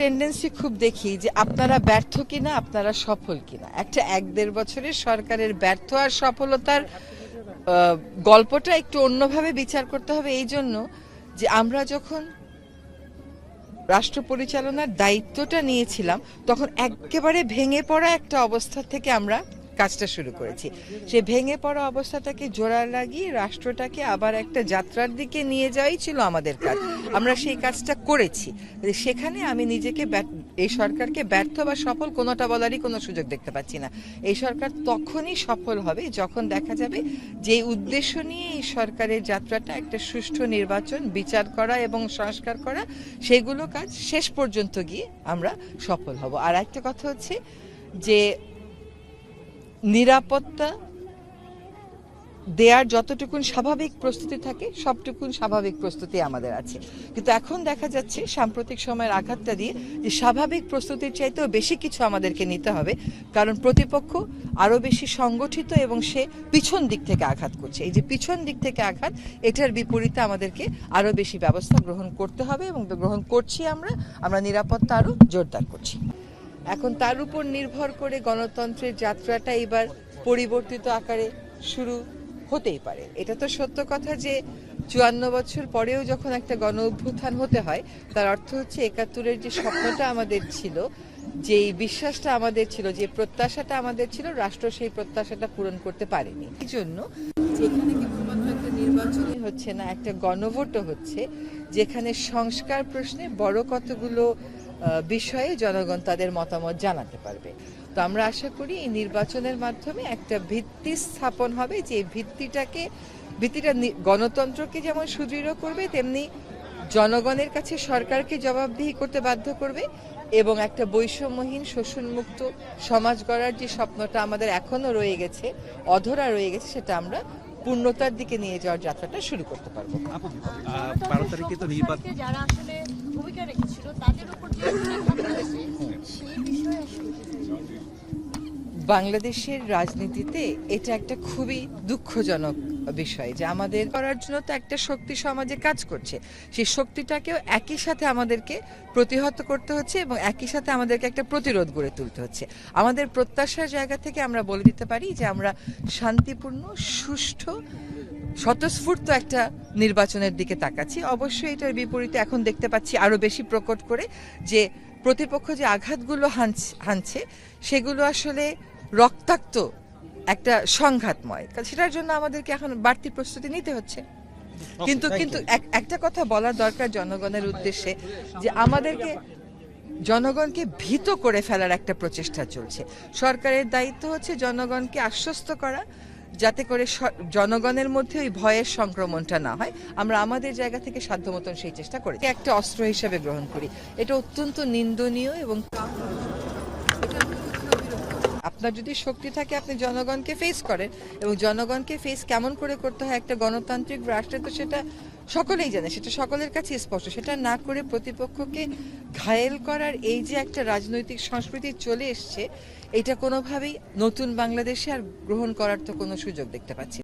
Tendency খুব দেখি যে আপনারা ব্যর্থ কিনা, আপনারা সফল কিনা। একটা এক দেড় বছরের সরকারের ব্যর্থ আর সফলতার গল্পটা একটু অন্যভাবে বিচার করতে হবে এই জন্য যে আমরা যখন রাষ্ট্র পরিচালনার দায়িত্বটা নিয়েছিলাম, তখন একেবারে ভেঙে পড়া একটা অবস্থা থেকে আমরা কাজটা শুরু করেছি। সে ভেঙে পড়া অবস্থাটাকে জোড়া লাগিয়ে রাষ্ট্রটাকে আবার একটা যাত্রার দিকে নিয়ে যাওয়াই ছিল আমাদের কাজ। আমরা সেই কাজটা করেছি। সেখানে আমি নিজেকে এই সরকারকে ব্যর্থ বা সফল কোনোটা বলারই কোনো সুযোগ দেখতে পাচ্ছি না। এই সরকার তখনই সফল হবে যখন দেখা যাবে যে উদ্দেশ্য নিয়ে এই সরকারের যাত্রাটা একটা সুষ্ঠু নির্বাচন, বিচার করা এবং সংস্কার করা, সেগুলো কাজ শেষ পর্যন্ত গিয়ে আমরা সফল হব। আর একটা কথা হচ্ছে যে নিরাপত্তা দেয়ার যতটুকুন স্বাভাবিক প্রস্তুতি থাকে, সবটুকুন স্বাভাবিক প্রস্তুতি আমাদের আছে। কিন্তু এখন দেখা যাচ্ছে সাম্প্রতিক সময়ের আঘাতটা দিয়ে যে স্বাভাবিক প্রস্তুতির চাইতেও বেশি কিছু আমাদেরকে নিতে হবে, কারণ প্রতিপক্ষ আরও বেশি সংগঠিত এবং সে পিছন দিক থেকে আঘাত করছে। এই যে পিছন দিক থেকে আঘাত, এটার বিপরীতে আমাদেরকে আরও বেশি ব্যবস্থা গ্রহণ করতে হবে এবং গ্রহণ করছি আমরা আমরা নিরাপত্তা আরও জোরদার করছি। এখন তার উপর নির্ভর করে গণতন্ত্রের যাত্রাটা এবার পরিবর্তিত আকারে শুরু হতেই পারে। এটা তো সত্য কথা যে চুয়ান্ন বছর পরেও যখন একটা গণ অভ্যুত্থান হতে হয়, তার অর্থ হচ্ছে একাত্তরের যে স্বপ্নটা আমাদের ছিল যে বিশ্বাসটা আমাদের ছিল, যে প্রত্যাশাটা আমাদের ছিল, রাষ্ট্র সেই প্রত্যাশাটা পূরণ করতে পারেনি। এই জন্য নির্বাচনই হচ্ছে না, একটা গণভোটও হচ্ছে, যেখানে সংস্কার প্রশ্নে বড় কতগুলো বিষয়ে জনগণ তাদের মতামত জানাতে পারবে। তো আমরা আশা করি এই নির্বাচনের মাধ্যমে একটা ভিত্তি স্থাপন হবে যে ভিত্তিটাকে, ভিত্তিটা গণতন্ত্রকে যেমন সুদৃঢ় করবে, তেমনি জনগণের কাছে সরকারকে জবাবদিহি করতে বাধ্য করবে এবং একটা বৈষম্যহীন, শোষণমুক্ত সমাজ গড়ার যে স্বপ্নটা আমাদের এখনও রয়ে গেছে, অধরা রয়ে গেছে, সেটা আমরা পূর্ণতার দিকে নিয়ে যাওয়ার যাত্রাটা শুরু করতে পারব। বারো তারিখে তো নির্বাচন। যারা আসলে ভূমিকা রেখেছিল তাদের উপর যে আঘাত করেছে, সেই বিষয়ে আসলে কি বলবেন? বাংলাদেশের রাজনীতিতে এটা একটা খুবই দুঃখজনক বিষয় যে আমাদের করার জন্য তো একটা শক্তি সমাজে কাজ করছে। সেই শক্তিটাকেও একই সাথে আমাদেরকে প্রতিহত করতে হচ্ছে এবং একই সাথে আমাদেরকে একটা প্রতিরোধ গড়ে তুলতে হচ্ছে। আমাদের প্রত্যাশার জায়গা থেকে আমরা বলে দিতে পারি যে আমরা শান্তিপূর্ণ, সুষ্ঠু, স্বতঃস্ফূর্ত একটা নির্বাচনের দিকে তাকাচ্ছি। অবশ্যই এটার বিপরীতে এখন দেখতে পাচ্ছি আরও বেশি প্রকট করে যে প্রতিপক্ষ যে আঘাতগুলো হানছে, সেগুলো আসলে রক্তাক্ত একটা সংঘাতময়। সেটার জন্য আমাদেরকে এখন বাড়তি প্রস্তুতি নিতে হচ্ছে। কিন্তু কিন্তু এক- একটা কথা বলা দরকার জনগণের উদ্দেশ্যে যে আমাদেরকে জনগণকে ভীত করে ফেলার একটা প্রচেষ্টা চলছে। সরকারের দায়িত্ব হচ্ছে জনগণকে আশ্বস্ত করা যাতে করে জনগণের মধ্যে ওই ভয়ের সংক্রমণটা না হয়। আমরা আমাদের জায়গা থেকে সাধ্য মতন সেই চেষ্টা করি। একটা অস্ত্র হিসেবে গ্রহণ করি। এটা অত্যন্ত নিন্দনীয় এবং আপনার যদি শক্তি থাকে, আপনি জনগণকে ফেস করেন এবং জনগণকে ফেস কেমন করে করতে হয় একটা গণতান্ত্রিক রাষ্ট্রে, তো সেটা সকলেই জানে, সেটা সকলের কাছে স্পষ্ট সেটা না করে প্রতিপক্ষকে ঘায়েল করার এই যে একটা রাজনৈতিক সংস্কৃতি চলে এসছে, এটা কোনোভাবেই নতুন বাংলাদেশে আর গ্রহণ করার তো কোনো সুযোগ দেখতে পাচ্ছি।